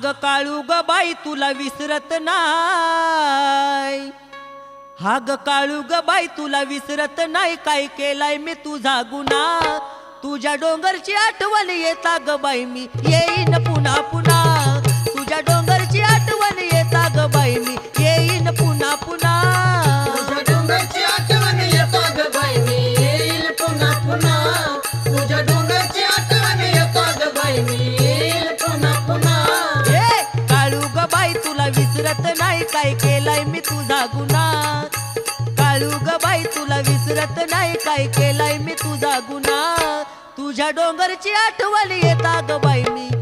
अग काळू ग बाई तुला विसरत नाही. ग काळू ग बाई तुला विसरत नाही. काय केलाय मी तुझा गुन्हा? तुझ्या डोंगरची आठवण येता ग बाई मी येईन पुन्हा पुन्हा. विसरत नाही काय केलाय मी तुझा गुन्हा? काळू ग बाई तुला विसरत नाही काय केलाय मी तुझा गुन्हा? तुझ्या डोंगरची आठवण येता ग बाई मी.